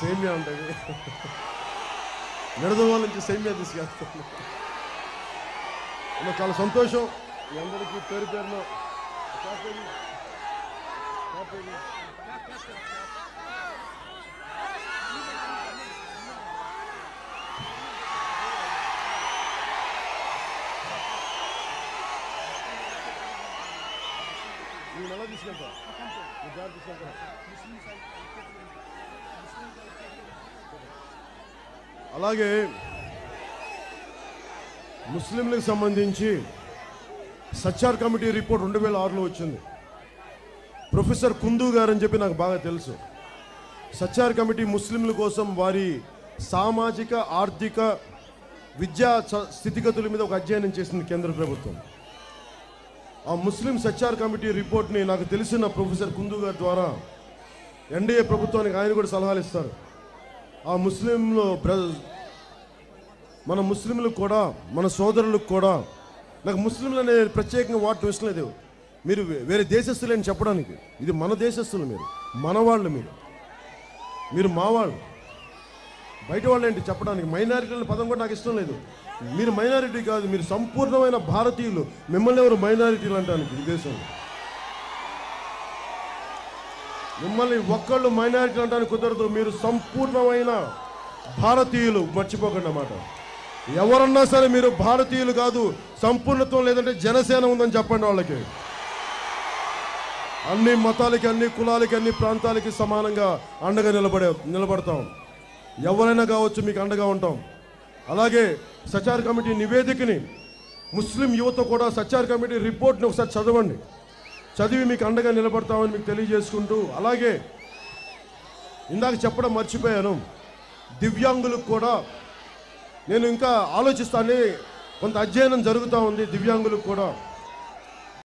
సేమియా ఉంటుంది నిడదవోల నుంచి సేమియా తీసుకెళ్తాను అన్న, చాలా సంతోషం మీ అందరికీ పేరు పేరున కాపేది, కాపేది. నేను ఎలా తీసుకెళ్తా నీ బ్యాగ్ తీసుకెళ్తా అలాగే ముస్లింలకు సంబంధించి సచ్చార్ కమిటీ రిపోర్ట్ రెండు వేల ఆరులో వచ్చింది. ప్రొఫెసర్ కుందు గారు అని చెప్పి నాకు బాగా తెలుసు. సచ్చార్ కమిటీ ముస్లింల కోసం వారి సామాజిక ఆర్థిక విద్యా స్థితిగతుల మీద ఒక అధ్యయనం చేసింది కేంద్ర ప్రభుత్వం. ఆ ముస్లిం సచ్చార్ కమిటీ రిపోర్ట్ని నాకు తెలిసిన ప్రొఫెసర్ కుందు గారి ద్వారా ఎన్డీఏ ప్రభుత్వానికి ఆయన కూడా సలహాలు ఇస్తారు. ఆ ముస్లింలు మన ముస్లింలకు కూడా మన సోదరులకు కూడా నాకు ముస్లింలు అనే ప్రత్యేకంగా వాటి ఇష్టం లేదు. మీరు వేరే దేశస్తులు అని చెప్పడానికి. ఇది మన దేశస్తులు మీరు మన వాళ్ళు మీరు. మీరు మా వాళ్ళు. బయట వాళ్ళు ఏంటి చెప్పడానికి? మైనారిటీ అనే పదం కూడా నాకు ఇష్టం లేదు. మీరు మైనారిటీ కాదు మీరు సంపూర్ణమైన భారతీయులు. మిమ్మల్ని ఎవరు మైనారిటీలు అంటానికి ఈ దేశంలో మిమ్మల్ని ఒక్కళ్ళు మైనారిటీ అంటానికి కుదరదు. మీరు సంపూర్ణమైన భారతీయులు. మర్చిపోకండి అన్నమాట. ఎవరన్నా సరే మీరు భారతీయులు కాదు సంపూర్ణత్వం లేదంటే జనసేన ఉందని చెప్పండి వాళ్ళకి. అన్ని మతాలకి అన్ని కులాలకి అన్ని ప్రాంతాలకి సమానంగా అండగా నిలబడే నిలబడతాం. ఎవరైనా కావచ్చు మీకు అండగా ఉంటాం. అలాగే సచార్ కమిటీ నివేదికని ముస్లిం యువత కూడా సచార్ కమిటీ రిపోర్ట్ని ఒకసారి చదవండి. చదివి మీకు అండగా నిలబడతామని మీకు తెలియజేసుకుంటూ అలాగే ఇందాక చెప్పడం మర్చిపోయాను. దివ్యాంగులకు కూడా నేను ఇంకా ఆలోచిస్తానే. కొంత అధ్యయనం జరుగుతూ ఉంది దివ్యాంగులకు కూడా.